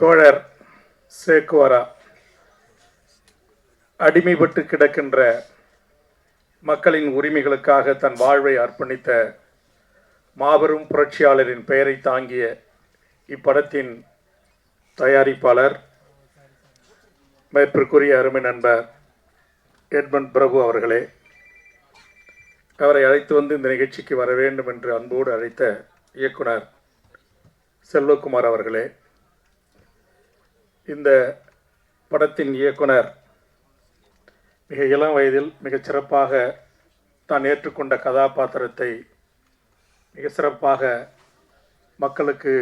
தோழர் சேக்குவாரா? அடிமைப்பட்டு கிடக்கின்ற மக்களின் உரிமைகளுக்காக தன் வாழ்வை அர்ப்பணித்த மாபெரும் புரட்சியாளரின் பெயரை தாங்கிய இப்படத்தின் தயாரிப்பாளர் மேற்பிற்குரிய அருமை நண்பர் எட்மண்ட் பிரபு அவர்களே அவரை அழைத்து வந்து இந்த நிகழ்ச்சிக்கு வர வேண்டும் என்று அன்போடு அழைத்த இயக்குனர் செல்வகுமார் அவர்களே இந்த படத்தின் இயக்குனர் மிக இளம் வயதில் மிகச் சிறப்பாக தான் ஏற்றுக்கொண்ட கதாபாத்திரத்தை மிக சிறப்பாக மக்களுக்கு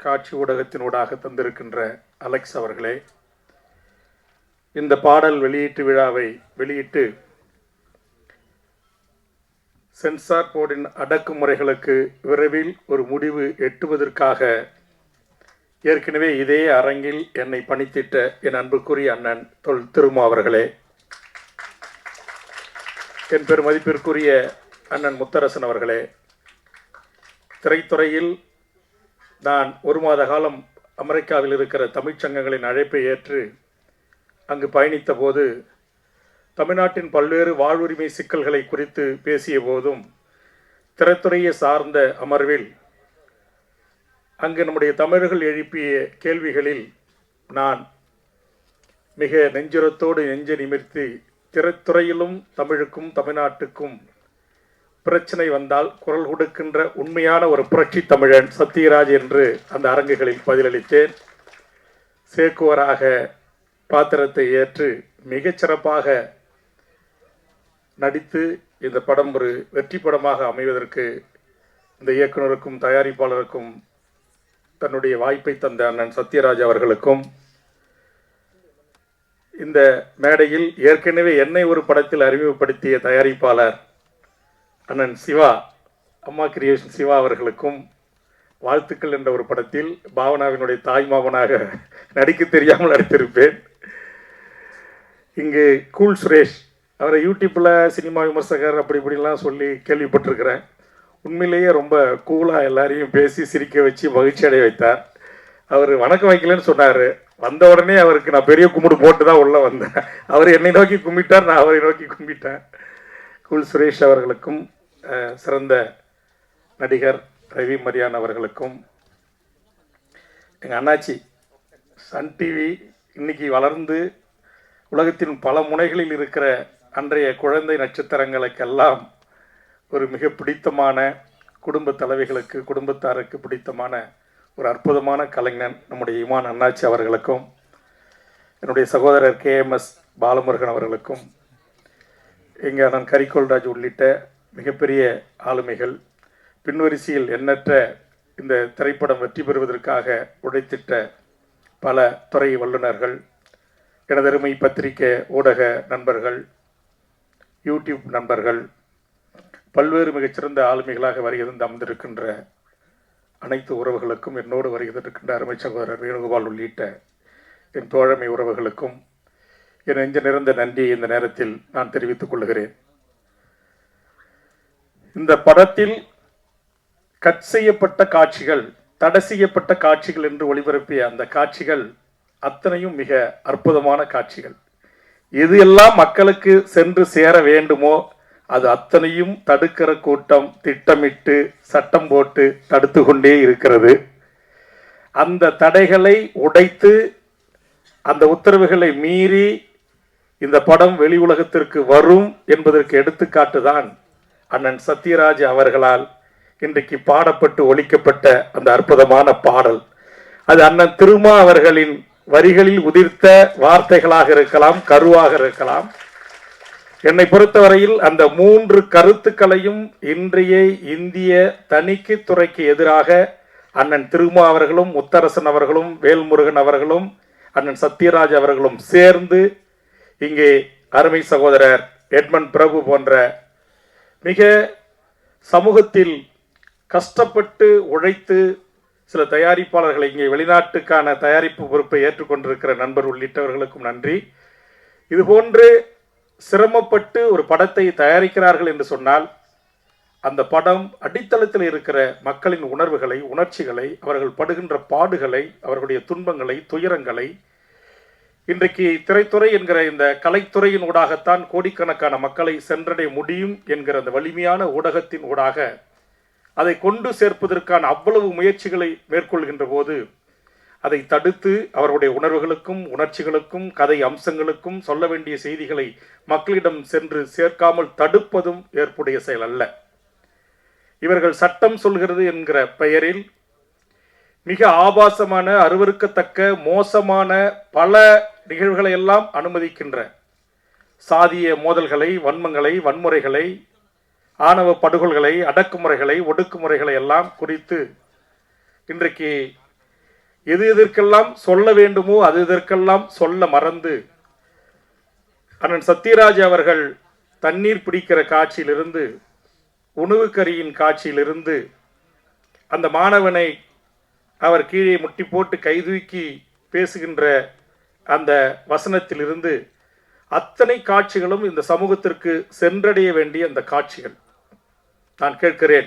காட்சி ஊடகத்தினூடாக தந்திருக்கின்ற அலெக்ஸ் அவர்களே இந்த பாடல் வெளியீட்டு விழாவை வெளியிட்டு சென்சார் போர்டின் அடக்குமுறைகளுக்கு விரைவில் ஒரு முடிவு எட்டுவதற்காக ஏற்கனவே இதே அரங்கில் என்னை பணித்திட்ட என் அன்புக்குரிய அண்ணன் தொல் திருமா அவர்களே. என் பெருமதிப்பிற்குரிய அண்ணன் முத்தரசன் அவர்களே. திரைத்துறையில் நான் ஒரு மாத காலம் அமெரிக்காவில் இருக்கிற தமிழ்ச் சங்கங்களின் அழைப்பை ஏற்று அங்கு பயணித்த போது தமிழ்நாட்டின் பல்வேறு வாழ்வுரிமை சிக்கல்களை குறித்து பேசிய போதும் திரைத்துறையை சார்ந்த அமர்வில் அங்கு நம்முடைய தமிழர்கள் எழுப்பிய கேள்விகளில் நான் மிக நெஞ்சுரத்தோடு நெஞ்சு நிமிர்த்தி திரைத்துறையிலும் தமிழுக்கும் தமிழ்நாட்டுக்கும் பிரச்சனை வந்தால் குரல் கொடுக்கின்ற உண்மையான ஒரு புரட்சி தமிழன் சத்யராஜ் என்று அந்த அரங்குகளில் பதிலளித்தேன். சேக்குவராக பாத்திரத்தை ஏற்று மிகச்சிறப்பாக நடித்து இந்த படம் ஒரு வெற்றி படமாக அமைவதற்கு இந்த இயக்குனருக்கும் தயாரிப்பாளருக்கும் தன்னுடைய வாய்ப்பை தந்த அண்ணன் சத்யராஜ் அவர்களுக்கும் இந்த மேடையில் ஏற்கனவே என்னை ஒரு படத்தில் அறிமுகப்படுத்திய தயாரிப்பாளர் அண்ணன் சிவா அம்மா கிரியேஷன் சிவா அவர்களுக்கும் வாழ்த்துக்கள் என்ற ஒரு படத்தில் பாவனாவினுடைய தாய் மாமனாக நடிக்க தெரியாமல் நடித்திருப்பேன். இங்கு கூல் சுரேஷ் அவரை யூடியூப்பில் சினிமா விமர்சகர் அப்படி இப்படிலாம் சொல்லி கேள்விப்பட்டிருக்கிறேன். உண்மையிலேயே ரொம்ப கூலாக எல்லாரையும் பேசி சிரிக்க வச்சு மகிழ்ச்சி அடைய வைத்தார். அவர் வணக்கம் வைக்கலன்னு சொன்னார். வந்த உடனே அவருக்கு நான் பெரிய கும்பிடு போட்டு தான் உள்ளே வந்தேன். அவர் என்னை நோக்கி கும்பிட்டார் நான் அவரை நோக்கி கும்பிட்டேன். குல் சுரேஷ் அவர்களுக்கும் சிறந்த நடிகர் ரவி மரியான் அவர்களுக்கும் எங்கள் அண்ணாச்சி சன் டிவி இன்னைக்கு வளர்ந்து உலகத்தின் பல முனைகளில் இருக்கிற அன்றைய குழந்தை நட்சத்திரங்களுக்கெல்லாம் ஒரு மிக பிடித்தமான குடும்ப தலைவிகளுக்கு குடும்பத்தாருக்கு பிடித்தமான ஒரு அற்புதமான கலைஞன் நம்முடைய இமான் அண்ணாச்சி அவர்களுக்கும் என்னுடைய சகோதரர் கேஎம்எஸ் பாலமுருகன் அவர்களுக்கும் எங்கள் அண்ணன் கரிகோல்ராஜ் உள்ளிட்ட மிகப்பெரிய ஆளுமைகள் பின்வரிசையில் எண்ணற்ற இந்த திரைப்படம் வெற்றி பெறுவதற்காக உழைத்திட்ட பல துறை வல்லுநர்கள் எனதருமை பத்திரிகை ஊடக நண்பர்கள் யூடியூப் நண்பர்கள் பல்வேறு மிகச்சிறந்த ஆளுமைகளாக வருகிறது அமர்ந்திருக்கின்ற அனைத்து உறவுகளுக்கும் என்னோடு வருகிறதற்கின்ற அருமை சகோதரர் வேணுகோபால் உள்ளிட்ட என் தோழமை உறவுகளுக்கும் என் நெஞ்ச நிறைந்த நன்றியை இந்த நேரத்தில் நான் தெரிவித்துக் கொள்கிறேன். இந்த படத்தில் கட் செய்யப்பட்ட காட்சிகள் தடை செய்யப்பட்ட காட்சிகள் என்று ஒளிபரப்பிய அந்த காட்சிகள் அத்தனையும் மிக அற்புதமான காட்சிகள். எது எல்லாம் மக்களுக்கு சென்று சேர வேண்டுமோ அது அத்தனையும் தடுக்கிற கூட்டம் திட்டமிட்டு சட்டம் போட்டு தடுத்து கொண்டே இருக்கிறது. அந்த தடைகளை உடைத்து அந்த உத்தரவுகளை மீறி இந்த படம் வெளி உலகத்திற்கு வரும் என்பதற்கு எடுத்துக்காட்டு தான் அண்ணன் சத்யராஜ் அவர்களால் இன்றைக்கு பாடப்பட்டு ஒழிக்கப்பட்ட அந்த அற்புதமான பாடல். அது அண்ணன் திருமா அவர்களின் வரிகளில் உதிர்த்த வார்த்தைகளாக இருக்கலாம் கருவாக இருக்கலாம். என்னை பொறுத்தவரையில் அந்த மூன்று கருத்துக்களையும் இன்றைய இந்திய தணிக்கை துறைக்கு எதிராக அண்ணன் திருமா அவர்களும் முத்தரசன் அவர்களும் வேல்முருகன் அவர்களும் அண்ணன் சத்யராஜ் அவர்களும் சேர்ந்து இங்கே அருமை சகோதரர் எட்மண்ட் பிரபு போன்ற மிக சமூகத்தில் கஷ்டப்பட்டு உழைத்து சில தயாரிப்பாளர்களை இங்கே வெளிநாட்டுக்கான தயாரிப்பு பொறுப்பை ஏற்றுக்கொண்டிருக்கிற நண்பர் உள்ளிட்டவர்களுக்கும் நன்றி. இதுபோன்று சிரமப்பட்டு ஒரு படத்தை தயாரிக்கிறார்கள் என்று சொன்னால் அந்த படம் அடித்தளத்தில் இருக்கிற மக்களின் உணர்வுகளை உணர்ச்சிகளை அவர்கள் படுகின்ற பாடுகளை அவர்களுடைய துன்பங்களை துயரங்களை இன்றைக்கு திரைத்துறை என்கிற இந்த கலைத்துறையின் ஊடாகத்தான் கோடிக்கணக்கான மக்களை சென்றடைய முடியும் என்கிற அந்த வலிமையான ஊடகத்தின் ஊடாக அதை கொண்டு சேர்ப்பதற்கான அவ்வளவு முயற்சிகளை மேற்கொள்கின்ற போது அதை தடுத்து அவர்களுடைய உணர்வுகளுக்கும் உணர்ச்சிகளுக்கும் கதை அம்சங்களுக்கும் சொல்ல வேண்டிய செய்திகளை மக்களிடம் சென்று சேர்க்காமல் தடுப்பதும் ஏற்புடைய செயல் அல்ல. இவர்கள் சட்டம் சொல்கிறது என்கிற பெயரில் மிக ஆபாசமான அருவருக்கத்தக்க மோசமான பல நிகழ்வுகளை எல்லாம் அனுமதிக்கின்ற சாதிய மோதல்களை வன்மங்களை வன்முறைகளை ஆணவ படுகொல்களை அடக்குமுறைகளை ஒடுக்குமுறைகளை எல்லாம் குறித்து இன்றைக்கு எது எதற்கெல்லாம் சொல்ல வேண்டுமோ அது எதற்கெல்லாம் சொல்ல மறந்து. அண்ணன் சத்யராஜ் அவர்கள் தண்ணீர் பிடிக்கிற காட்சியிலிருந்து உணவு கரியின் காட்சியிலிருந்து அந்த மாணவனை அவர் கீழே முட்டி போட்டு கைதூக்கி பேசுகின்ற அந்த வசனத்திலிருந்து அத்தனை காட்சிகளும் இந்த சமூகத்திற்கு சென்றடைய வேண்டிய அந்த காட்சிகள். நான் கேட்கிறேன்